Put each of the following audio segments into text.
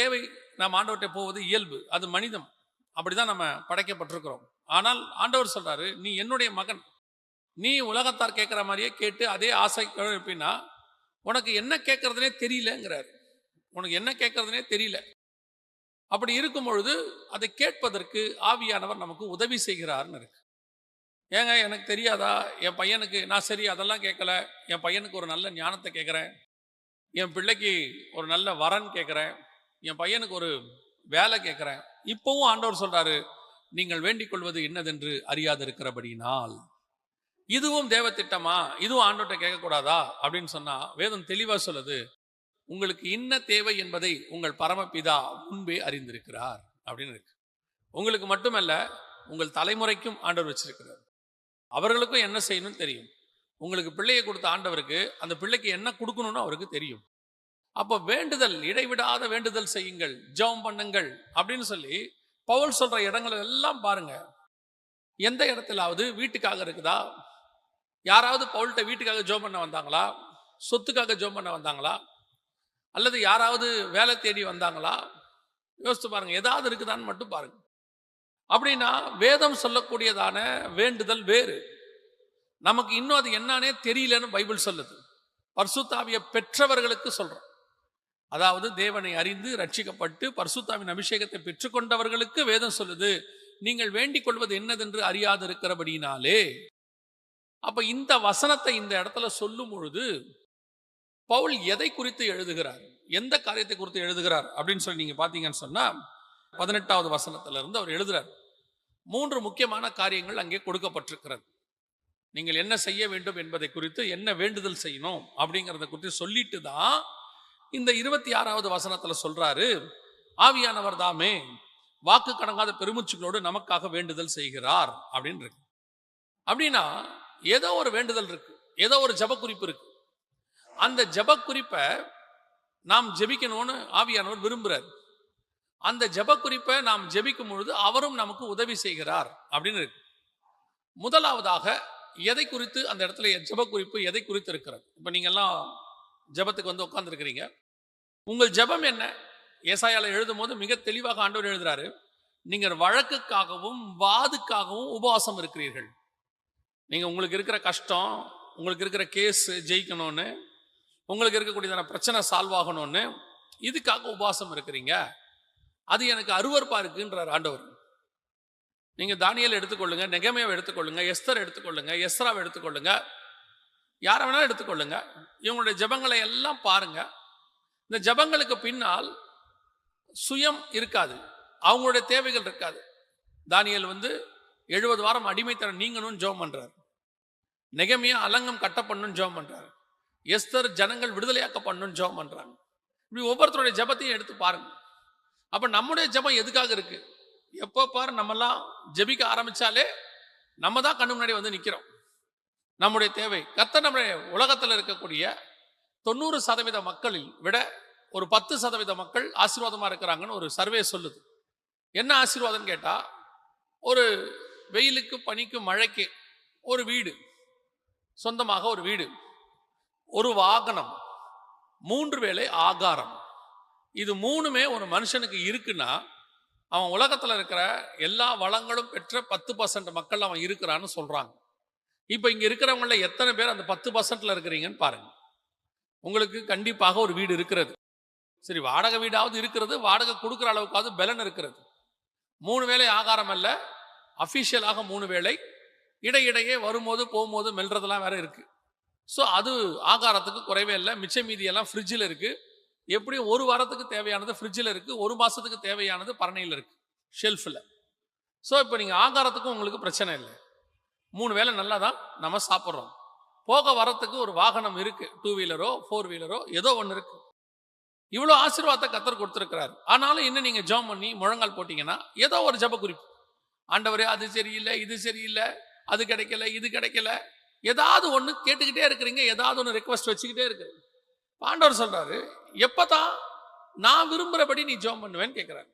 தேவை நாம் ஆண்டவர்கிட்ட போவது இயல்பு அது மனிதம். அப்படிதான் நம்ம படைக்கப்பட்டிருக்கிறோம். ஆனால் ஆண்டவர் சொல்றாரு நீ என்னுடைய மகன். நீ உலகத்தார் கேட்குற மாதிரியே கேட்டு அதே ஆசை எப்படின்னா உனக்கு என்ன கேட்கறதுனே தெரியலங்கிறாரு. உனக்கு என்ன கேட்கறதுனே தெரியல. அப்படி இருக்கும் பொழுது அதை கேட்பதற்கு ஆவியானவர் நமக்கு உதவி செய்கிறார்னு இருக்கு. ஏங்க எனக்கு தெரியாதா? என் பையனுக்கு நான் சரி அதெல்லாம் கேட்கல. என் பையனுக்கு ஒரு நல்ல ஞானத்தை கேட்குறேன். என் பிள்ளைக்கு ஒரு நல்ல வரன் கேட்குறேன். என் பையனுக்கு ஒரு வேலை கேட்குறேன் இப்போவும் ஆண்டவர் சொல்றாரு நீங்கள் வேண்டிக் கொள்வது என்னதென்று அறியாது இருக்கிறபடியினால் இதுவும் தேவ திட்டமா இதுவும் ஆண்டவர்கிட்ட கேட்கக்கூடாதா? அப்படின்னு சொன்னா வேதம் தெளிவா சொல்லுது உங்களுக்கு என்ன தேவை என்பதை உங்கள் பரமபிதா முன்பே அறிந்திருக்கிறார். அப்படின்னு இருக்கு. உங்களுக்கு மட்டுமல்ல உங்கள் தலைமுறைக்கும் ஆண்டவர் வச்சிருக்கிறார். அவர்களுக்கும் என்ன செய்யணும்னு தெரியும். உங்களுக்கு பிள்ளையை கொடுத்த ஆண்டவருக்கு அந்த பிள்ளைக்கு என்ன கொடுக்கணும்னு அவருக்கு தெரியும். அப்போ வேண்டுதல் இடைவிடாத வேண்டுதல் செய்யுங்கள் ஜெபம் பண்ணுங்கள் அப்படின்னு சொல்லி பவுல் சொல்ற இடங்கள் எல்லாம் பாருங்க. எந்த இடத்துலாவது வீட்டுக்காக இருக்குதா? யாராவது பவுல்கிட்ட வீட்டுக்காக ஜோம் பண்ண வந்தாங்களா? சொத்துக்காக ஜோம் பண்ண வந்தாங்களா? அல்லது யாராவது வேலை தேடி வந்தாங்களா? யோசித்து பாருங்க ஏதாவது இருக்குதான்னு மட்டும் பாருங்க. அப்படின்னா வேதம் சொல்லக்கூடியதான வேண்டுதல் வேறு. நமக்கு இன்னும் அது என்னன்னே தெரியலன்னு பைபிள் சொல்லுது. பர்சுத்தாவிய பெற்றவர்களுக்கு சொல்றோம். அதாவது தேவனை அறிந்து ரட்சிக்கப்பட்டு பர்சுத்தாவின் அபிஷேகத்தை பெற்றுக்கொண்டவர்களுக்கு வேதம் சொல்லுது. நீங்கள் வேண்டிக் கொள்வது என்னதென்று அறியாது இருக்கிறபடினாலே அப்ப இந்த வசனத்தை இந்த இடத்துல சொல்லும் பொழுது பவுல் எதை குறித்து எழுதுகிறார்? எந்த காரியத்தை குறித்து எழுதுகிறார்? அப்படின்னு சொல்லி நீங்க பாத்தீங்கன்னு சொன்னா பதினெட்டாவது வசனத்துல இருந்து அவர் எழுதுறார். மூன்று முக்கியமான காரியங்கள் அங்கே கொடுக்கப்பட்டிருக்கிறது. நீங்கள் என்ன செய்ய வேண்டும் என்பதை குறித்து என்ன வேண்டுதல் செய்யணும் அப்படிங்கிறத குறித்து சொல்லிட்டு தான் இந்த இருபத்தி ஆறாவது வசனத்துல சொல்றாரு ஆவியானவர் தாமே வாக்கு கடங்காத பெருமூச்சுகளோடு நமக்காக வேண்டுதல் செய்கிறார் அப்படின்னு இருக்கு. அப்படின்னா ஏதோ ஒரு வேண்டுதல் இருக்கு ஏதோ ஒரு ஜபக்குறிப்பு இருக்கு. அந்த ஜபக்குறிப்பை நாம் ஜெபிக்கணும்னு ஆவியானவர் விரும்புகிறார் அந்த ஜபக்குறிப்பை நாம் ஜெபிக்கும் பொழுது அவரும் நமக்கு உதவி செய்கிறார் அப்படின்னு இருக்கு. முதலாவதாக எதை குறித்து அந்த இடத்துல ஜபக்குறிப்பு எதை குறித்து இருக்கிறது? இப்போ நீங்கள்லாம் ஜபத்துக்கு வந்து உட்காந்துருக்கிறீங்க உங்கள் ஜபம் என்ன? ஏசாயால் எழுதும் போது மிக தெளிவாக ஆண்டவர் எழுதுறாரு. நீங்கள் வழக்குக்காகவும் வாதுக்காகவும் உபவாசம் இருக்கிறீர்கள். நீங்கள் உங்களுக்கு இருக்கிற கஷ்டம் உங்களுக்கு இருக்கிற கேஸ் ஜெயிக்கணும்னு உங்களுக்கு இருக்கக்கூடியதான பிரச்சனை சால்வ் ஆகணும்னு இதுக்காக உபவாசம் இருக்கிறீங்க. அது எனக்கு அருவறுப்பாக இருக்குன்றார் ஆண்டவர். நீங்கள் தானியல் எடுத்துக்கொள்ளுங்க நெகமையாவை எடுத்துக்கொள்ளுங்க எஸ்தர் எடுத்துக்கொள்ளுங்க எஸ்ராவை எடுத்துக்கொள்ளுங்க யாரை வேணாலும் எடுத்துக்கொள்ளுங்க. இவங்களுடைய ஜபங்களை எல்லாம் பாருங்க. இந்த ஜபங்களுக்கு பின்னால் சுயம் இருக்காது. அவங்களுடைய தேவைகள் இருக்காது. தானியல் வந்து எழுபது வாரம் அடிமைத்தனம் நீங்கணும்னு ஜோம் பண்ணுறாரு நெகமையா அலங்கம் கட்ட பண்ணணும்னு ஜெபம் பண்ணுறாரு எஸ்தர் ஜனங்கள் விடுதலையாக்க பண்ணணும்னு ஜெபம் பண்ணுறாங்க இப்படி ஒவ்வொருத்தருடைய ஜபத்தையும் எடுத்து பாருங்க. அப்போ நம்முடைய ஜபம் எதுக்காக இருக்குது எப்போ பாரு நம்மெல்லாம் ஜெபிக்க ஆரம்பிச்சாலே நம்ம தான் கண்ணு முன்னாடி வந்து நிற்கிறோம் நம்முடைய தேவை. கத்த நம்முடைய உலகத்தில் இருக்கக்கூடிய தொண்ணூறு சதவீத மக்களில் விட ஒரு பத்து சதவீத மக்கள் ஆசீர்வாதமாக இருக்கிறாங்கன்னு ஒரு சர்வே சொல்லுது. என்ன ஆசீர்வாதம் கேட்டால் ஒரு வெயிலுக்கு பனிக்கு மழைக்கு ஒரு வீடு. சொந்தமாக ஒரு வீடு. ஒரு வாகனம். மூன்று வேளை ஆகாரம். இது மூணுமே ஒரு மனுஷனுக்கு இருக்குன்னா அவன் உலகத்தில் இருக்கிற எல்லா வளங்களும் பெற்ற பத்து பர்சன்ட் மக்கள் அவன் இருக்கிறான்னு சொல்கிறாங்க இப்போ இங்கே இருக்கிறவங்கள எத்தனை பேர் அந்த பத்து பர்சன்ட்ல இருக்கிறீங்கன்னு பாருங்க. உங்களுக்கு கண்டிப்பாக ஒரு வீடு இருக்கிறது. சரி வாடகை வீடாவது இருக்கிறது வாடகை கொடுக்குற அளவுக்காவது பலன் இருக்கிறது. மூணு வேளை ஆகாரம் அல்ல அஃபிஷியலாக மூணு வேளை. இடையிடையே வரும்போது போகும்போது மெல்றதெல்லாம் வேற இருக்கு. ஸோ அது ஆகாரத்துக்கு குறைவே இல்லை. மிச்ச மீதியெல்லாம் ஃப்ரிட்ஜில் இருக்கு. எப்படியும் ஒரு வாரத்துக்கு தேவையானது ஃப்ரிட்ஜில் இருக்கு. ஒரு மாசத்துக்கு தேவையானது பரணையில் இருக்கு. ஷெல்ஃபில் ஸோ இப்போ நீங்கள் ஆகாரத்துக்கும் உங்களுக்கு பிரச்சனை இல்லை. மூணு வேளை நல்லா தான் நம்ம சாப்பிட்றோம். போக வரத்துக்கு ஒரு வாகனம் இருக்கு டூ வீலரோ ஃபோர் வீலரோ ஏதோ ஒன்று இருக்கு. இவ்வளோ ஆசீர்வாதத்தை கத்தர் கொடுத்துருக்கிறாரு. ஆனாலும் இன்னும் நீங்கள் ஜெபம் பண்ணி முழங்கால் போட்டிங்கன்னா ஏதோ ஒரு ஜப குறிப்பு. ஆண்டவரே அது சரியில்லை இது சரியில்லை அது கிடைக்கல இது கிடைக்கல. ஏதாவது ஒன்று கேட்டுக்கிட்டே இருக்கிறீங்க ஏதாவது ஒன்று ரெக்வஸ்ட் வச்சுக்கிட்டே இருக்கிறீங்க. சொல்கிறாரு எப்போ தான் நான் விரும்புகிறபடி நீ ஜெபம் பண்ணுவேன்னு கேட்குறாரு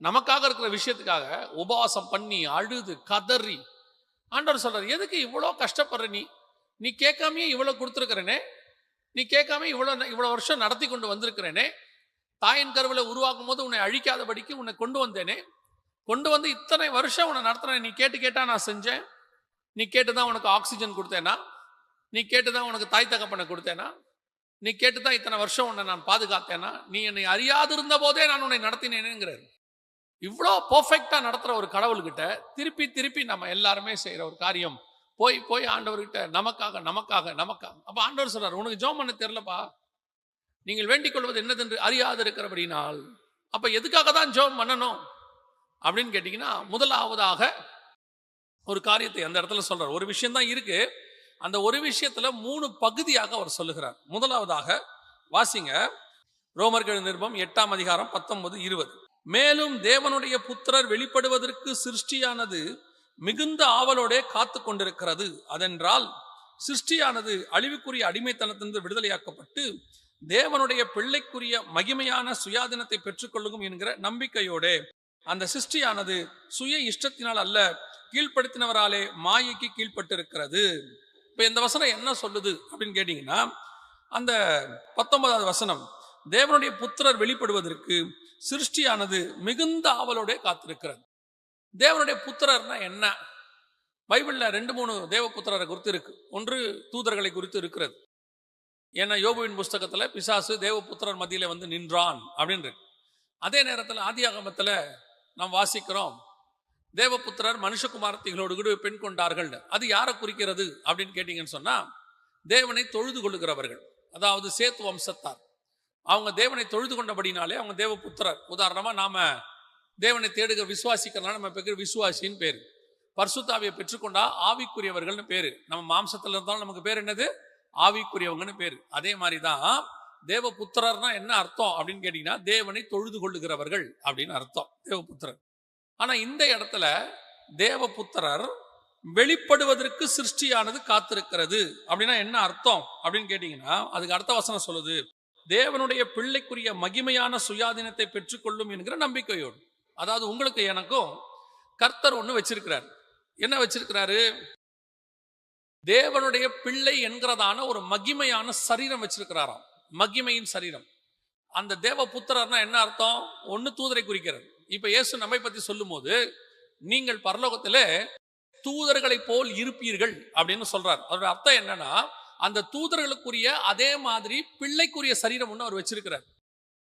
நமக்காக இருக்கிற விஷயத்துக்காக உபவாசம் பண்ணி அழுது கதறி ஆண்டவர் சொல்கிறார் எதுக்கு இவ்வளோ கஷ்டப்படுற நீ? நீ கேட்காமயே இவ்வளோ கொடுத்துருக்கிறனே? நீ கேட்காம இவ்வளோ இவ்வளோ வருஷம் நடத்தி கொண்டு வந்திருக்கிறேனே? தாயின் கருவில் உருவாக்கும் போது உன்னை அழிக்காதபடிக்கு உன்னை கொண்டு வந்தேனே? கொண்டு வந்து இத்தனை வருஷம் உன்னை நடத்துறேன் நீ கேட்டு கேட்டா நான் செஞ்சேன்? நீ கேட்டு தான் உனக்கு ஆக்சிஜன் கொடுத்தேனா? நீ கேட்டு தான் உனக்கு தாய் தகப்பனை கொடுத்தேனா? நீ கேட்டு தான் இத்தனை வருஷம் உன்னை நான் பாதுகாத்தேனா? நீ என்னை அறியாது இருந்த போதே நான் உன்னை நடத்தினேனுங்கிறார். இவ்வளோ பர்ஃபெக்டாக நடத்துகிற ஒரு கடவுள்கிட்ட திருப்பி திருப்பி நம்ம எல்லாருமே செய்கிற ஒரு காரியம். போய் போய் ஆண்டவர்கிட்ட நமக்காக நமக்காக நமக்காக. அப்போ ஆண்டவர் சொல்கிறார் உனக்கு ஜோம் பண்ண தெரிலப்பா நீங்கள் வேண்டிக் கொள்வது என்னதென்று அறியாது இருக்கிறபடினால் அப்போ எதுக்காக தான் ஜோம் பண்ணணும்? அப்படின்னு கேட்டிங்கன்னா முதலாவதாக ஒரு காரியத்தை அந்த இடத்துல சொல்கிறார் ஒரு விஷயந்தான் இருக்குது அந்த ஒரு விஷயத்தில் மூணு பகுதியாக அவர் சொல்லுகிறார். முதலாவதாக வாசிங்க. ரோமர்கள் நிருபம் எட்டாம் அதிகாரம் பத்தொன்பது இருபது. மேலும் தேவனுடைய புத்திரர் வெளிப்படுவதற்கு சிருஷ்டியானது மிகுந்த ஆவலோடே காத்து கொண்டிருக்கிறது. அதென்றால் சிருஷ்டியானது அழிவுக்குரிய அடிமைத்தனத்திலிருந்து விடுதலையாக்கப்பட்டு தேவனுடைய பிள்ளைக்குரிய மகிமையான சுயாதீனத்தை பெற்றுக்கொள்ளும் என்கிற நம்பிக்கையோடே அந்த சிருஷ்டியானது சுய இஷ்டத்தினால் அல்ல கீழ்ப்படுத்தினவராலே மாயைக்கு கீழ்ப்பட்டிருக்கிறது. இப்ப இந்த வசனம் என்ன சொல்லுது அப்படின்னு கேட்டீங்கன்னா அந்த பத்தொன்பதாவது வசனம் தேவனுடைய புத்திரர் வெளிப்படுவதற்கு சிருஷ்டியானது மிகுந்த ஆவலோட காத்திருக்கிறது. தேவனுடைய புத்திரர்னா என்ன? பைபிளில் ரெண்டு மூணு தேவ புத்திரரை குறித்து இருக்கு. ஒன்று தூதர்களை குறித்து இருக்கிறது. ஏன்னா யோபுவின் புஸ்தகத்தில் பிசாசு தேவபுத்திரர் மத்தியில் வந்து நின்றான் அப்படின்னு இருக்கு. அதே நேரத்தில் ஆதியாகமத்தில் நாம் வாசிக்கிறோம் தேவபுத்திரர் மனுஷகுமாரத்திகளோடு கூட பெண் கொண்டார்கள். அது யாரை குறிக்கிறது அப்படின்னு கேட்டீங்கன்னு சொன்னால் தேவனை தொழுது கொள்ளுகிறவர்கள். அதாவது சேத்து வம்சத்தார். அவங்க தேவனை தொழுது கொண்டபடினாலே அவங்க தேவபுத்திரர். உதாரணமாக நாம தேவனை தேடுக விசுவாசிக்கிறனால நம்ம பேர் விசுவாசின்னு பேர். பர்சுத்தாவியை பெற்றுக்கொண்டா ஆவிக்குரியவர்கள்னு பேர். நம்ம மாம்சத்தில் இருந்தாலும் நமக்கு பேர் என்னது? ஆவிக்குரியவங்கன்னு பேர். அதே மாதிரி தான் தேவபுத்திரர்னா என்ன அர்த்தம் அப்படின்னு கேட்டிங்கன்னா தேவனை தொழுது கொள்ளுகிறவர்கள் அப்படின்னு அர்த்தம். தேவபுத்திரர். ஆனால் இந்த இடத்துல தேவபுத்திரர் வெளிப்படுவதற்கு சிருஷ்டியானது காத்திருக்கிறது அப்படின்னா என்ன அர்த்தம் அப்படின்னு கேட்டிங்கன்னா அதுக்கு அடுத்த வசனம் சொல்லுது. தேவனுடைய பிள்ளைக்குரிய மகிமையான சுயாதீனத்தை பெற்றுக்கொள்ளும் என்கிற நம்பிக்கையோடு அதாவது உங்களுக்கு எனக்கும் கர்த்தர் ஒன்று வச்சிருக்கிறார். என்ன வச்சிருக்கிறாரு? தேவனுடைய பிள்ளை என்கிறதான ஒரு மகிமையான சரீரம் வச்சிருக்கிறாராம். மகிமையின் சரீரம். அந்த தேவ புத்திரர்னா என்ன அர்த்தம்? ஒன்னு தூதரை குறிக்கிறது. இப்ப இயேசு நம்மை பத்தி சொல்லும்போது நீங்கள் பரலோகத்திலே தூதர்களை போல் இருப்பீர்கள் அப்படின்னு சொல்றார். அதோட அர்த்தம் என்னன்னா அந்த தூதர்களுக்குரிய அதே மாதிரி பிள்ளைக்குரிய சரீரம் ஒன்று அவர் வச்சிருக்கிறார்.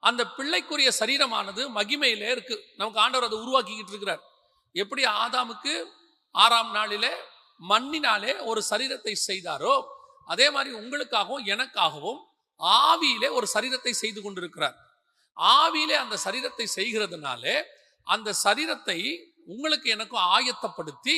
அந்த பிள்ளைக்குரிய சரீரமானது மகிமையிலே இருக்கு. நமக்கு ஆண்டவர் அதை உருவாக்கிக்கிட்டு இருக்கிறார். எப்படி ஆதாமுக்கு ஆறாம் நாளிலே மண்ணினாலே ஒரு சரீரத்தை செய்தாரோ அதே மாதிரி உங்களுக்காகவும் எனக்காகவும் ஆவியிலே ஒரு சரீரத்தை செய்து கொண்டிருக்கிறார். ஆவியிலே அந்த சரீரத்தை செய்கிறதுனாலே அந்த சரீரத்தை உங்களுக்கு எனக்கும் ஆயத்தப்படுத்தி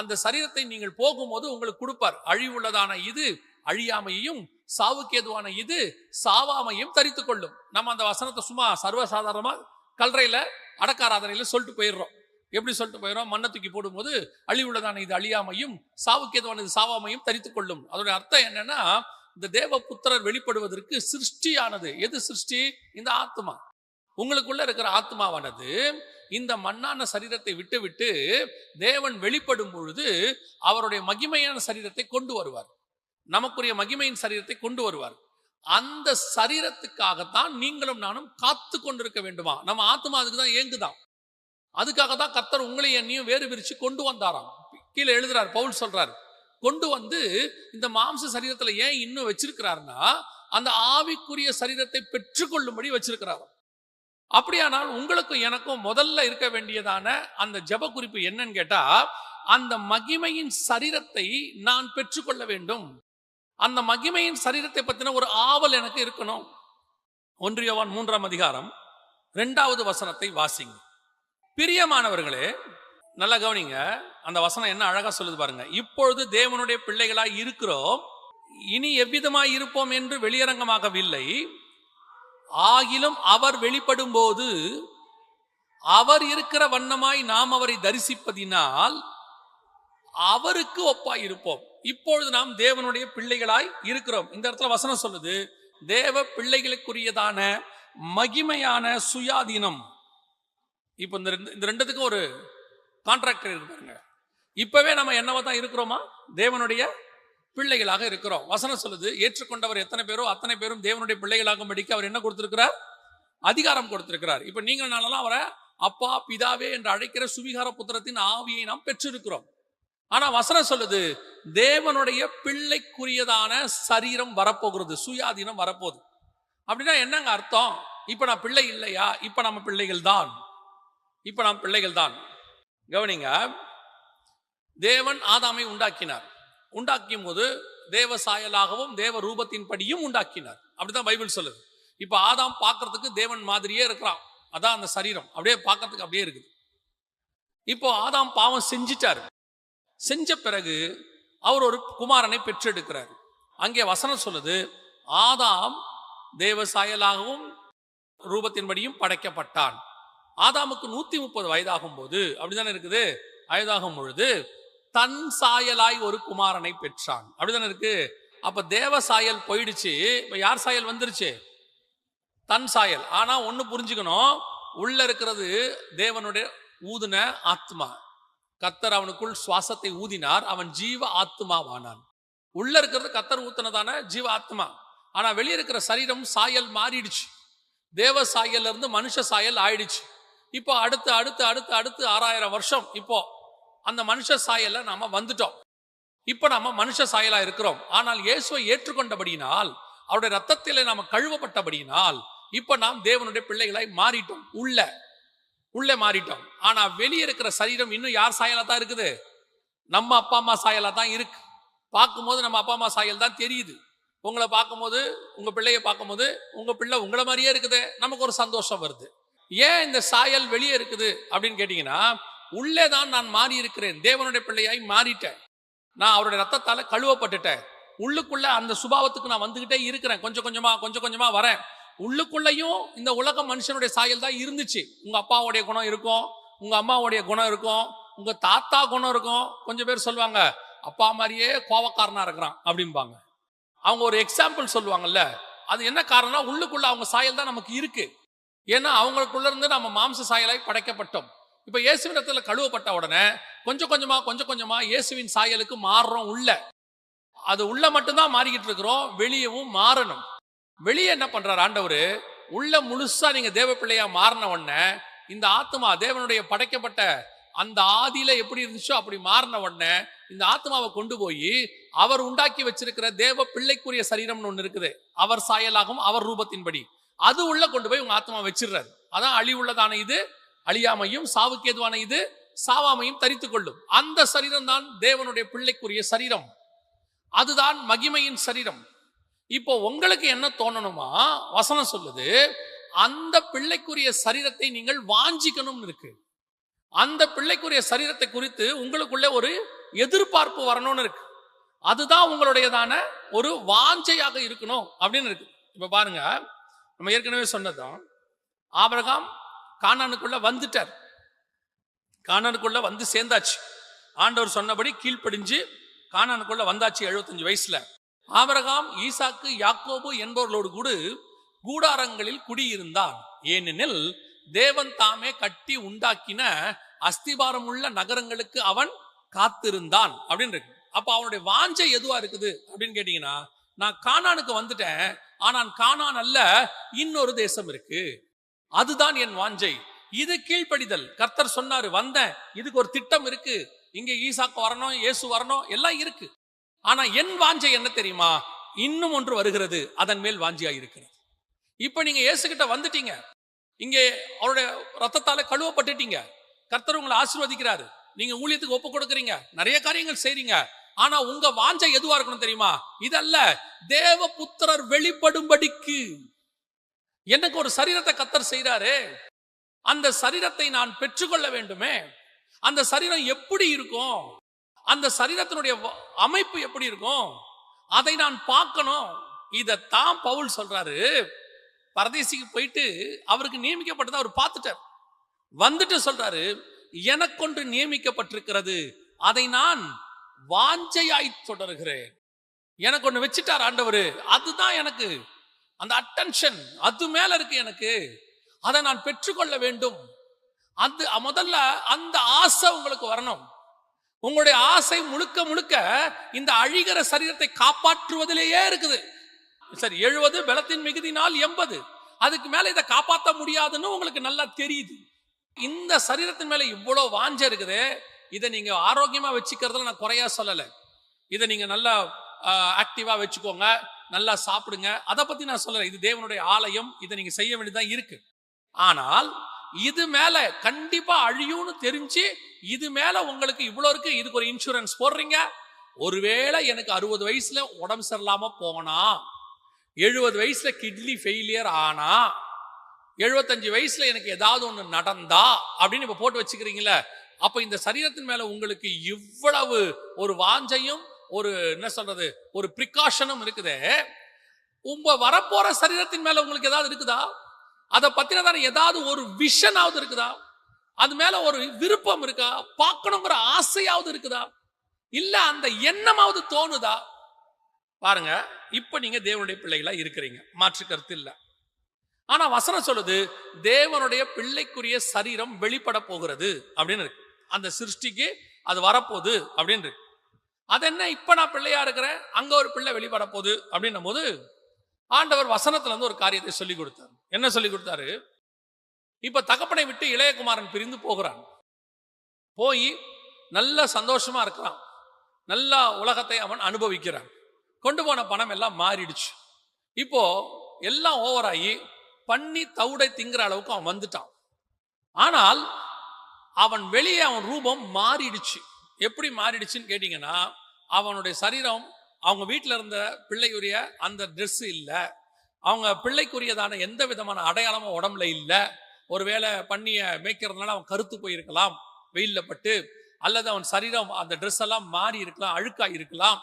அந்த சரீரத்தை நீங்கள் போகும்போது உங்களுக்கு கொடுப்பார். அழிவுள்ளதான இது அழியாமையும் சாவுக்கேதுவான இது சாவாமையும் தரித்து கொள்ளும் நம்ம அந்த வசனத்தை சும்மா சர்வசாதாரணமா கல்றையில அடக்காராதனையில சொல்லிட்டு போயிடுறோம். எப்படி சொல்லிட்டு போயிடும் மண்ணை தூக்கி போடும்போது அழிவுள்ளதான இது அழியாமையும் சாவுக்கேதுவான இது சாவாமையும் தரித்து கொள்ளும் அதோட அர்த்தம் என்னன்னா இந்த தேவ புத்திரர் வெளிப்படுவதற்கு சிருஷ்டியானது. எது சிருஷ்டி? இந்த ஆத்மா. உங்களுக்குள்ள இருக்கிற ஆத்மாவானது இந்த மண்ணான சரீரத்தை விட்டுவிட்டு தேவன் வெளிப்படும் பொழுது அவருடைய மகிமையான சரீரத்தை கொண்டு வருவார். நமக்குரிய மகிமையின் சரீரத்தை கொண்டு வருவார். அந்த சரீரத்துக்காகத்தான் நீங்களும் நானும் காத்து கொண்டிருக்க வேண்டுமா? நம்ம ஆத்மா அதுக்கு தான் ஏங்குதான். அதுக்காக தான் கர்த்தர் உங்களை என்னையும் வேறு பிரித்து கொண்டு வந்தாராம். கீழே எழுதுறாரு பவுல் சொல்றாரு கொண்டு வந்து இந்த மாம்ச சரீரத்துல ஏன் இன்னும் வச்சிருக்கிறாருன்னா அந்த ஆவிக்குரிய சரீரத்தை பெற்றுக்கொள்ளும்படி வச்சிருக்கிறார் அப்படியானால் உங்களுக்கும் எனக்கும் முதல்ல இருக்க வேண்டியதான அந்த ஜப குறிப்பு என்னன்னு கேட்டா அந்த மகிமையின் சரீரத்தை நான் பெற்றுக்கொள்ள வேண்டும். அந்த மகிமையின் சரீரத்தை பத்தின ஒரு ஆவல் எனக்கு இருக்கணும். ஒன்றியவான் மூன்றாம் அதிகாரம் இரண்டாவது வசனத்தை வாசிங்க. பிரியமானவர்களே நல்லா கவனிங்க. அந்த வசனம் என்ன அழகா சொல்லுது பாருங்க. இப்பொழுது தேவனுடைய பிள்ளைகளாய் இருக்கிறோம். இனி எவ்விதமாய் இருப்போம் என்று வெளியரங்கமாகவில்லை. ஆகிலும் அவர் வெளிப்படும் போது அவர் இருக்கிற வண்ணமாய் நாம் அவரை தரிசிப்பதினால் அவருக்கு ஒப்பாய் இருப்போம். இப்பொழுது நாம் தேவனுடைய பிள்ளைகளாய் இருக்கிறோம். இந்த இடத்துல வசனம் சொல்லுது தேவ பிள்ளைகளுக்குரியதான மகிமையான சுயாதீனம். இப்போ இந்த ரெண்டு இந்த ரெண்டுத்துக்கும் ஒரு கான்ட்ராக்டர் இருப்பாங்க இப்பவே நம்ம என்னவா தான் இருக்கிறோமா? தேவனுடைய பிள்ளைகளாக இருக்கிறோம். வசனம் சொல்லுது ஏற்றுக்கொண்டவர் எத்தனை பேரோ அத்தனை பேரும் தேவனுடைய பிள்ளைகளாகும்படிக்கு அவர் என்ன கொடுத்திருக்கிறார்? அதிகாரம் கொடுத்திருக்கிறார். இப்ப நீங்கள் நாளெல்லாம் அவரை அப்பா பிதாவே என்று அழைக்கிற சுவிகார புத்திரத்தின் ஆவியை நாம் பெற்றிருக்கிறோம். ஆனா வசனம் சொல்லுது தேவனுடைய பிள்ளைக்குரியதான சரீரம் வரப்போகிறது சுயாதீனம் வரப்போகுது. அப்படின்னா என்னங்க அர்த்தம்? இப்ப நான் பிள்ளை இல்லையா? இப்ப நம்ம பிள்ளைகள் தான். இப்ப நாம் பிள்ளைகள் தான். கவனிங்க தேவன் ஆதாமை உண்டாக்கினார். உண்டாக்கும் போது தேவ சாயலாகவும் தேவ ரூபத்தின்படியும் உண்டாக்கினார். அப்படிதான் பைபிள் சொல்லுது. இப்ப ஆதாம் பார்க்கறதுக்கு தேவன் மாதிரியே இருக்கிறான். அதான் அந்த சரீரம். அப்படியே பார்க்கறதுக்கு அப்படியே இருக்குது. இப்போ ஆதாம் பாவம் செஞ்சிட்டாரு. செஞ்ச பிறகு அவர் ஒரு குமாரனை பெற்றெடுக்கிறார். அங்கே வசனம் சொல்லுது ஆதாம் தேவ சாயலாகவும் ரூபத்தின்படியும் படைக்கப்பட்டான். ஆதாமுக்கு நூத்தி முப்பது வயதாகும் போது அப்படிதானே இருக்குது? வயதாகும் பொழுது தன் சாயலாய் ஒரு குமாரனை பெற்றான். அப்படிதானே இருக்கு? அப்ப தேவ சாயல் போயிடுச்சு. இப்ப யார் சாயல் வந்துருச்சு? தன் சாயல். ஆனா ஒண்ணு புரிஞ்சுக்கணும். உள்ள இருக்கிறது தேவனுடைய ஊதுன ஆத்மா. கத்தர் அவனுக்குள் சுவாசத்தை ஊதினார். அவன் ஜீவ ஆத்மாவானான். உள்ள இருக்கிறது கத்தர் ஊத்தினதான ஜீவ ஆத்மா. ஆனா வெளியே இருக்கிற சரீரம் சாயல் மாறிடுச்சு. தேவ சாயல்ல இருந்து மனுஷ சாயல் ஆயிடுச்சு. இப்போ அடுத்து அடுத்து அடுத்து அடுத்து ஆறாயிரம் வருஷம். இப்போ அந்த மனுஷ சாயல்ல நாம வந்துட்டோம். இப்போ நாம மனுஷ சாயலா இருக்கிறோம். ஆனால் இயேசுவை ஏற்றுக்கொண்டபடியினால் அவருடைய ரத்தத்திலே நாம கழுவப்பட்டபடியினால் இப்ப நாம் தேவனுடைய பிள்ளைகளாய் மாறிட்டோம். உள்ள உள்ளே மாறிட்டோம். ஆனா வெளியே இருக்கிற சரீரம் இன்னும் யார் சாயலா தான் இருக்குது? நம்ம அப்பா அம்மா சாயலா தான் இருக்கு. பார்க்கும்போது நம்ம அப்பா அம்மா சாயல் தான் தெரியுது. உங்களை பார்க்கும்போது உங்க பிள்ளைய பார்க்கும்போது உங்க பிள்ளை உங்களை மாதிரியே இருக்குது. நமக்கு ஒரு சந்தோஷம் வருது. ஏன் இந்த சாயல் வெளியே இருக்குது அப்படின்னு கேட்டீங்கன்னா உள்ளே தான் நான் மாறி இருக்கிறேன் தேவனுடைய பிள்ளையாய் மாறிட்டேன். நான் அவருடைய ரத்தத்தால கழுவப்பட்டுட்டேன். உள்ளுக்குள்ள அந்த சுபாவத்துக்கு நான் வந்துகிட்டே இருக்கிறேன். கொஞ்சம் கொஞ்சமா கொஞ்சம் கொஞ்சமா வரேன். உள்ளுக்குள்ளேயும் இந்த உலக மனுஷனுடைய சாயல் தான் இருந்துச்சு. உங்க அப்பாவுடைய குணம் இருக்கும். உங்க அம்மாவுடைய குணம் இருக்கும். உங்க தாத்தா குணம் இருக்கும். கொஞ்சம் பேர் சொல்லுவாங்க அப்பா மாதிரியே கோவக்காரனா இருக்கிறான். அப்படிம்பாங்க. அவங்க ஒரு எக்ஸாம்பிள் சொல்லுவாங்கல்ல. அது என்ன காரணம் உள்ளுக்குள்ள அவங்க சாயல் தான் நமக்கு இருக்கு. ஏன்னா அவங்களுக்குள்ள இருந்து நம்ம மாம்ச சாயலாய் படைக்கப்பட்டோம். இப்ப இயேசுவிடத்துல கழுவப்பட்ட உடனே கொஞ்சம் கொஞ்சமா கொஞ்சம் கொஞ்சமா இயேசுவின் சாயலுக்கு மாறுறோம் உள்ள. அது உள்ள மட்டும்தான் மாறிக்கிட்டு இருக்கிறோம் வெளியவும் மாறணும். வெளியே என்ன பண்றார் ஆண்டவர்? உள்ள முழுசா நீங்க தேவ பிள்ளையா மாறின உடனே இந்த ஆத்மா தேவனுடைய படைக்கப்பட்ட அந்த ஆதியில எப்படி இருந்துச்சோ அப்படி மாறின உடனே இந்த ஆத்மாவை கொண்டு போய் அவர் உண்டாக்கி வச்சிருக்கிற தேவ பிள்ளைக்குரிய சரீரம்னு ஒன்று இருக்குது. அவர் சாயலாகும் அவர் ரூபத்தின்படி. அது உள்ள கொண்டு போய் உங்க ஆத்மா வச்சிடுறாரு. அதான் அழிவுள்ளதான இது. அழியாமையும் சாவுக்கு ஏதுவான இது சாவாமையும் தரித்துக் கொள்ளும் அந்த சரீரம் தான் தேவனுடைய பிள்ளைக்குரிய சரீரம். அதுதான் மகிமையின் சரீரம். இப்போ உங்களுக்கு என்ன தோணணுமா? வசனம் சொல்லுது அந்த பிள்ளைக்குரிய சரீரத்தை நீங்கள் வாஞ்சிக்கணும்னு இருக்கு. அந்த பிள்ளைக்குரிய சரீரத்தை குறித்து உங்களுக்குள்ள ஒரு எதிர்பார்ப்பு வரணும்னு இருக்கு. அதுதான் உங்களுடையதான ஒரு வாஞ்சையாக இருக்கணும் அப்படின்னு இருக்கு. இப்ப பாருங்க நம்ம ஏற்கனவே சொன்னதும் ஆபிரகாம் கானானுக்குள்ள வந்துட்டார். கானானுக்குள்ள வந்து சேர்ந்தாச்சு. ஆண்டவர் சொன்னபடி கீழ்ப்படிஞ்சு கானானுக்குள்ள வந்தாச்சு எழுபத்தஞ்சு வயசுல. ஆபரகாம் ஈசாக்கு யாக்கோபு என்பவர்களோடு கூட கூடாரங்களில் குடியிருந்தான். ஏனெனில் தேவன் தாமே கட்டி உண்டாக்கின அஸ்திபாரம் உள்ள நகரங்களுக்கு அவன் காத்திருந்தான் அப்படின்னு இருக்கு. அப்ப அவனுடைய வாஞ்சை எதுவா இருக்குது அப்படின்னு கேட்டீங்கன்னா நான் கானானுக்கு வந்துட்டேன் ஆனால் கானான் அல்ல இன்னொரு தேசம் இருக்கு. அதுதான் என் வாஞ்சை. இது கீழ்ப்படிதல். கர்த்தர் சொன்னாரு வந்தேன் இதுக்கு ஒரு திட்டம் இருக்கு. இங்க ஈசாக்கு வரணும் இயேசு வரணும் எல்லாம் இருக்கு. ஆனா என் வாஞ்சை என்ன தெரியுமா? இன்னும் ஒன்று வருகிறது. அதன் மேல் வாஞ்சியா இருக்கிறது. இப்ப நீங்க இயேசுகிட்ட வந்துட்டீங்க. இங்கே அவருடைய ரத்தத்தால கழுவப்பட்டுட்டீங்க. கர்த்தர் உங்களை ஆசீர்வதிக்கிறாரு. நீங்க ஊழியத்துக்கு ஒப்பு கொடுக்குறீங்க. நிறைய காரியங்கள் செய்றீங்க. ஆனா உங்க வாஞ்சை எதுவா இருக்கணும் தெரியுமா? இதல்ல தேவ புத்திரர் வெளிப்படும்படிக்கு. எனக்கு ஒரு சரீரத்தை கத்தர் செய்கிறாரு அந்த சரீரத்தை நான் பெற்றுக்கொள்ள வேண்டுமே. அந்த சரீரம் எப்படி இருக்கும்? அந்த சரீரத்தினுடைய வ- அமைப்பு எப்படி இருக்கும்? அதை நான் பார்க்கணும். இதைத்தான் பவுல் சொல்றாரு. பரதேசிக்கு போயிட்டு அவருக்கு நியமிக்கப்பட்டதை அவர் பார்த்துட்டார். வந்துட்டு சொல்றாரு எனக்கொன்று நியமிக்கப்பட்டிருக்கிறது. அதை நான் வாஞ்சையாய் தொடர்கிறேன். எனக்கு ஒன்று வச்சுட்டார் ஆண்டவர். அதுதான் எனக்கு அந்த அட்டென்ஷன் அது மேல இருக்கு எனக்கு. அதை நான் பெற்றுக்கொள்ள வேண்டும். அது முதல்ல அந்த ஆசை உங்களுக்கு வரணும். உங்களுடைய ஆசை முழுக்க முழுக்க இந்த அழிகிற சரீரத்தை காப்பாற்றுவதிலேயே இருக்குது. சரி எழுபது பலத்தின் மிகுதினால் எண்பது. அதுக்கு மேல இதை காப்பாற்ற முடியாதுன்னு உங்களுக்கு நல்லா தெரியுது. இந்த சரீரத்தின் மேல இவ்வளவு வாஞ்ச இருக்குது. இதை நீங்க ஆரோக்கியமா வச்சுக்கிறதுல நான் குறையா சொல்லலை. இதை நீங்க நல்லா ஆக்டிவா வச்சுக்கோங்க. நல்லா சாப்பிடுங்க. அதை பத்தி நான் சொல்லல. இது தேவனுடைய ஆலயம். இதை நீங்க செய்ய வேண்டியதான் இருக்கு. ஆனால் இது மேல கண்டிப்பா அழியும்னு தெரிஞ்சு இது மேல உங்களுக்கு இவ்வளவு இருக்கு. இதுக்கு ஒரு இன்சூரன்ஸ் போடுறீங்க. ஒருவேளை எனக்கு அறுபது வயசுல உடம்பு சரியில்லாம போனா எழுபது வயசுல கிட்னி ஃபெயிலியர் ஆனா எழுபத்தஞ்சு வயசுல எனக்கு ஏதாவது ஒன்று நடந்தா அப்படின்னு இப்ப போட்டு வச்சுக்கிறீங்களே அப்ப இந்த சரீரத்தின் மேல உங்களுக்கு இவ்வளவு ஒரு வாஞ்சையும் ஒரு என்ன சொல்றது ஒரு ப்ரிகாஷனும் இருக்குதே. உங்க வரப்போற சரீரத்தின் மேல உங்களுக்கு ஏதாவது இருக்குதா? அதை பத்தினதான ஏதாவது ஒரு விஷனாவது இருக்குதா? அது மேல ஒரு விருப்பம் இருக்கா? பார்க்கணுங்கிற ஆசையாவது இருக்குதா? இல்ல அந்த எண்ணமாவது தோணுதா? பாருங்க இப்ப நீங்க தேவனுடைய பிள்ளைகளா இருக்கிறீங்க. மாற்று கருத்து இல்ல. ஆனா வசனம் சொல்லுது தேவனுடைய பிள்ளைக்குரிய சரீரம் வெளிப்பட போகிறது அப்படின்னு இருக்கு. அந்த சிருஷ்டிக்கு அது வரப்போகுது அப்படின்னு இருக்கு. அது என்ன? இப்ப நான் பிள்ளையா இருக்கிறேன். அங்க ஒரு பிள்ளை வெளிப்பட போகுது அப்படின்னும் போது ஆண்டவர் வசனத்துல இருந்து ஒரு காரியத்தை சொல்லி கொடுத்தார். என்ன சொல்லி கொடுத்தாரு? இப்ப தகப்பனை விட்டு இளையகுமாரன் பிரிந்து போகிறான். போய் நல்ல சந்தோஷமா இருக்கிறான். நல்லா உலகத்தை அவன் அனுபவிக்கிறான். கொண்டு போன பணம் எல்லாம் மாறிடுச்சு. இப்போ எல்லாம் ஓவராகி பண்ணி தவுடை திங்கிற அளவுக்கு அவன் வந்துட்டான். ஆனால் அவன் வெளியே அவன் ரூபம் மாறிடுச்சு. எப்படி மாறிடுச்சுன்னு கேட்டிங்கன்னா அவனுடைய சரீரம் அவங்க வீட்டில் இருந்த பிள்ளைக்குரிய அந்த ட்ரெஸ்ஸு இல்லை. அவங்க பிள்ளைக்குரியதான எந்த விதமான அடையாளமும் உடம்புல இல்லை. ஒருவேளை பண்ணியை மேய்க்கிறதுனால அவன் கருத்து போயிருக்கலாம் வெயில்ல பட்டு அல்லது அவன் சரீரம் அந்த ட்ரெஸ் எல்லாம் மாறி இருக்கலாம் அழுக்காக இருக்கலாம்.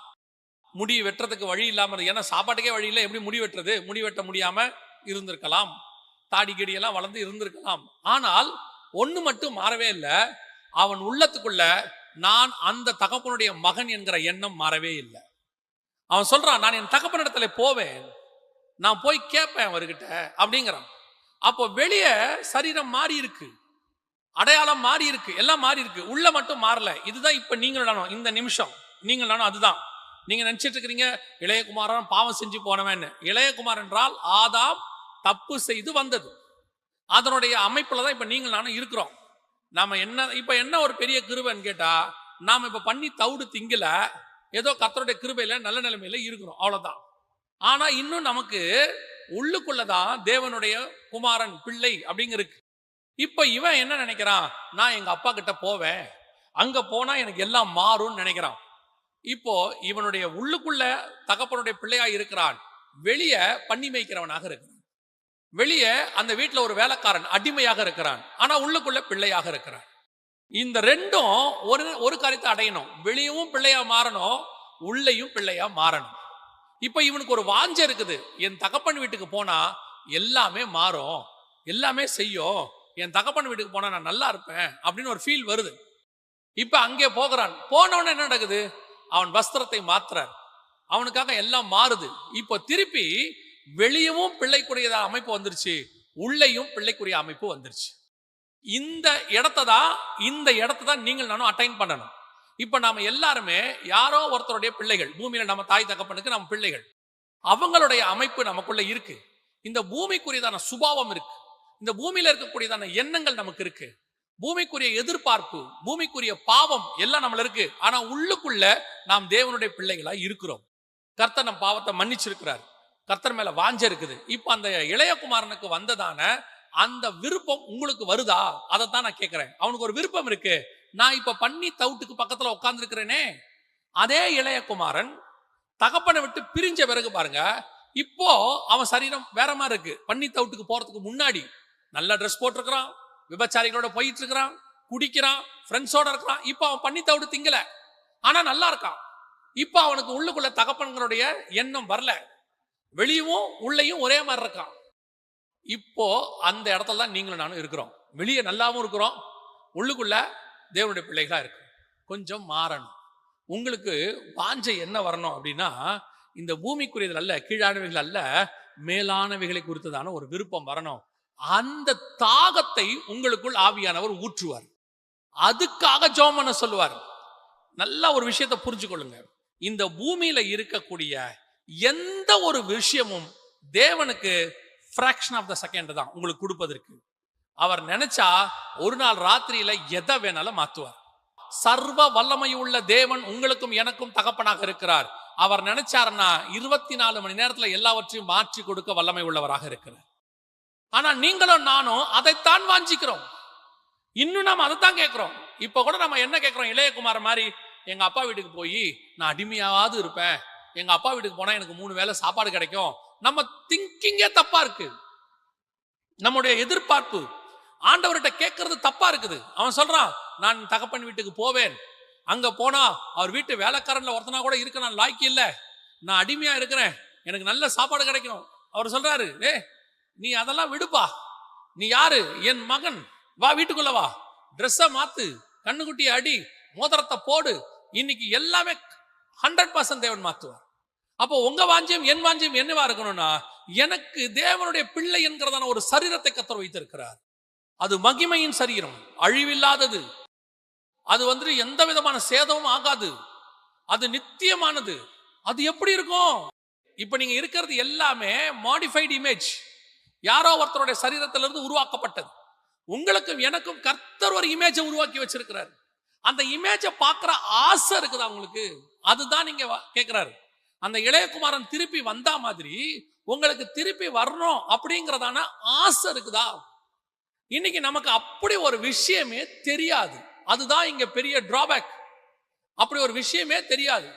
முடி வெட்டுறதுக்கு வழி இல்லாமல் ஏன்னா சாப்பாட்டுக்கே வழி இல்லை எப்படி முடி வெட்டுறது? முடி வெட்ட முடியாமல் இருந்திருக்கலாம். தாடி கெடியெல்லாம் வளர்ந்து இருந்திருக்கலாம். ஆனால் ஒன்று மட்டும் மாறவே இல்லை. அவன் உள்ளத்துக்குள்ள நான் அந்த தகப்பனுடைய மகன் என்கிற எண்ணம் மாறவே இல்லை. அவன் சொல்றான் நான் என் தகப்பனிடத்துல போவேன். நான் போய் கேட்பேன் அவர்கிட்ட அப்படிங்கிறான். அப்போ வெளியே சரீரம் மாறி இருக்கு அடையாளம் மாறி இருக்கு எல்லாம் மாறி இருக்கு உள்ள மட்டும் மாறல. இதுதான் இப்ப நீங்கள் நானும். இந்த நிமிஷம். நீங்கள் நானும் அதுதான். நீங்க நினைச்சிட்டு இருக்கிறீங்க இளையகுமாரன் பாவம் செஞ்சு போனவன் இளையகுமார் என்றால் ஆதாம் தப்பு செய்து வந்தது. அதனுடைய அமைப்புல தான் இப்ப நீங்கள் நானும் இருக்கிறோம். நாம என்ன இப்ப என்ன ஒரு பெரிய கிருபைன்னு கேட்டா நாம இப்ப பண்ணி தவிடு திங்கல ஏதோ கத்தருடைய கிருபையில நல்ல நிலைமையில இருக்கிறோம். அவ்வளவுதான். ஆனா இன்னும் நமக்கு உள்ளுக்குள்ளதான் தேவனுடைய குமாரன் பிள்ளை அப்படிங்க இருக்கு. இப்ப இவன் என்ன நினைக்கிறான்? நான் எங்க அப்பா கிட்ட போவேன். அங்க போனா எனக்கு எல்லாம் மாறும்னு நினைக்கிறான். இப்போ இவனுடைய உள்ளுக்குள்ள தகப்பனுடைய பிள்ளையா இருக்கிறான். வெளியே பண்ணி மேய்க்கிறவனாக இருக்கிறான். வெளியே அந்த வீட்டில் ஒரு வேலைக்காரன் அடிமையாக இருக்கிறான். ஆனா உள்ளுக்குள்ள பிள்ளையாக இருக்கிறான். இந்த ரெண்டும் ஒரு ஒரு காரியத்தை அடையணும். வெளியவும் பிள்ளையா மாறணும் உள்ளையும் பிள்ளையா மாறணும். இப்ப இவனுக்கு ஒரு வாஞ்ச இருக்குது. என் தகப்பன் வீட்டுக்கு போனா எல்லாமே மாறும். எல்லாமே செய்யும். என் தகப்பன் வீட்டுக்கு போனா நான் நல்லா இருப்பேன் அப்படின்னு ஒரு ஃபீல் வருது. இப்ப அங்கே போகிறான். போனவன என்ன நடக்குது? அவன் வஸ்திரத்தை மாத்துறார். அவனுக்காக எல்லாம் மாறுது. இப்போ திருப்பி வெளியவும் பிள்ளைக்குரியதா அமைப்பு வந்துருச்சு உள்ளேயும் பிள்ளைக்குரிய அமைப்பு வந்துருச்சு. இந்த இடத்த தான் இந்த இடத்த தான் நீங்கள் நானும் அட்டைன் பண்ணணும். இப்போ நாம எல்லாருமே யாரோ ஒருத்தருடைய பிள்ளைகள் பூமியில நம்ம தாய் தகப்பனுக்கு நம்ம பிள்ளைகள் அவங்களுடைய அமைப்பு நமக்குள்ள இருக்கு. இந்த பூமிக்குரியதான சுபாவம் இருக்கு. இந்த பூமியில இருக்கக்கூடியதான எண்ணங்கள் நமக்கு இருக்கு. பூமிக்குரிய எதிர்பார்ப்பு பூமிக்குரிய பாவம் எல்லாம் நம்மள இருக்கு. ஆனா உள்ளுக்குள்ள நாம் தேவனுடைய பிள்ளைகளா இருக்கிறோம். கர்த்தர் நம் பாவத்தை மன்னிச்சிருக்கிறார். கர்த்தர் மேல வாஞ்ச இருக்குது. இப்ப அந்த இளையகுமாரனுக்கு வந்ததான அந்த விருப்பம் உங்களுக்கு வருதா? அதை தான் நான் கேட்கிறேன் அவனுக்கு ஒரு விருப்பம் இருக்கு. நான் இப்ப பண்ணி தவுட்டுக்கு பக்கத்துல உட்கார்ந்து அதே இளையகுமாரன் தகப்பனை விட்டு பிரிஞ்ச பிறகு பாருங்க இப்போ அவன் சரீரம் வேற மாதிரி இருக்கு. பண்ணி தவுட்டுக்கு போறதுக்கு முன்னாடி நல்ல ட்ரெஸ் போட்டிருக்கிறான் விபச்சாரிகளோட போயிட்டு இருக்கிறான் குடிக்கிறான் ஃப்ரெண்ட்ஸோட இருக்கிறான். இப்போ அவன் பண்ணி தவிடு திங்கல. ஆனா நல்லா இருக்கான். இப்போ அவனுக்கு உள்ளுக்குள்ள தகப்பன்களுடைய எண்ணம் வரல. வெளியவும் உள்ளேயும் ஒரே மாதிரி இருக்கான். இப்போ அந்த இடத்துல தான் நீங்களும் நானும் இருக்கிறோம். வெளியே நல்லாவும் இருக்கிறோம். உள்ளுக்குள்ள தேவனுடைய பிள்ளைகளா இருக்கு. கொஞ்சம் மாறணும். உங்களுக்கு வாஞ்சை என்ன வரணும் அப்படின்னா இந்த பூமிக்குரியது அல்ல கீழானவைகள் அல்ல மேலானவைகளை குறித்ததான ஒரு விருப்பம் வரணும். அந்த தாகத்தை உங்களுக்குள் ஆவியானவர் ஊற்றுவார். அதுக்காக ஜோமனை பண்ண சொல்லுவார். நல்ல ஒரு விஷயத்தை புரிஞ்சுக்கொள்ளுங்க. இந்த பூமியில இருக்கக்கூடிய எந்த ஒரு விஷயமும் தேவனுக்கு ஃப்ராக்ஷன் ஆஃப் த செகண்ட் தான் உங்களுக்கு கொடுப்பதற்கு. அவர் நினைச்சா ஒரு நாள் ராத்திரியில எதை வேணாலும் மாத்துவார். சர்வ வல்லமை உள்ள தேவன் உங்களுக்கும் எனக்கும் தகப்பனாக இருக்கிறார். அவர் நினைச்சாருன்னா இருபத்தி நாலு மணி நேரத்துல எல்லாவற்றையும் மாற்றி கொடுக்க வல்லமை உள்ளவராக இருக்கிறார். ஆனா நீங்களும் நானும் அதைத்தான் வாஞ்சிக்கிறோம். இன்னும் நாம அதைத்தான் கேட்கிறோம். இப்ப கூட நம்ம என்ன கேட்கிறோம்? இளையகுமார் மாதிரி எங்க அப்பா வீட்டுக்கு போய் நான் அடிமையாவது இருப்பேன். எங்க அப்பா வீட்டுக்கு போனா எனக்கு மூணு வேளை சாப்பாடு கிடைக்கும். நம்ம திங்கிங்கே தப்பா இருக்கு. நம்முடைய எதிர்பார்ப்பு. ஆண்டவர்கிட்ட கேட்கறது தப்பா இருக்குது. அவன் சொல்றான் நான் தகப்பன் வீட்டுக்கு போவேன். அங்க போனா அவர் வீட்டு வேலைக்காரன்ல ஒருத்தனா கூட இருக்க நான் லாய்க்கு இல்ல. நான் அடிமையா இருக்கிறேன். எனக்கு நல்ல சாப்பாடு கிடைக்கும் அவர் சொல்றாரு ஏ நீ அதெல்லாம் விடுப்பா. நீ யாரு? என் மகன். வா வீட்டுக்குள்ள வா. ட்ரெஸ்ஸை மாத்து. கண்ணுக்குட்டி அடி. மோதிரத்தை போடு. இன்னைக்கு எல்லாமே ஹண்ட்ரட் பர்சன்ட் தேவன் மாத்துவார். அப்போ உங்க வாஞ்சியம் என் வாஞ்சியம் என்னவா இருக்கணும்னா எனக்கு தேவனுடைய பிள்ளை என்கிறதான ஒரு சரீரத்தை கத்தர் வைத்திருக்கிறார். அது மகிமையின் சரீரம் அழிவில்லாதது. அது வந்து எந்த விதமான சேதமும் ஆகாது. அது நித்தியமானது. அது எப்படி இருக்கும்? இப்ப நீங்க இருக்கிறது எல்லாமே மாடிஃபைடு இமேஜ் யாரோ ஒருத்தருடைய சரீரத்திலிருந்து உருவாக்கப்பட்டது. உங்களுக்கும் எனக்கும் கர்த்தர் ஒரு இமேஜை உருவாக்கி வச்சிருக்கிறார். அந்த இமேஜை பார்க்குற ஆசை இருக்குதா உங்களுக்கு? அதுதான் நீங்க வா- கேட்கிறாரு அந்த இளையகுமாரன் திருப்பி வந்தா மாதிரி உங்களுக்கு திருப்பி வரணும் அப்படிங்கிறதான ஆசை இருக்குதா? இன்னைக்கு நமக்கு அப்படி ஒரு விஷயமே தெரியாது. அதுதான் இங்க பெரிய டிராபேக் அப்படி ஒரு விஷயமே தெரியாது.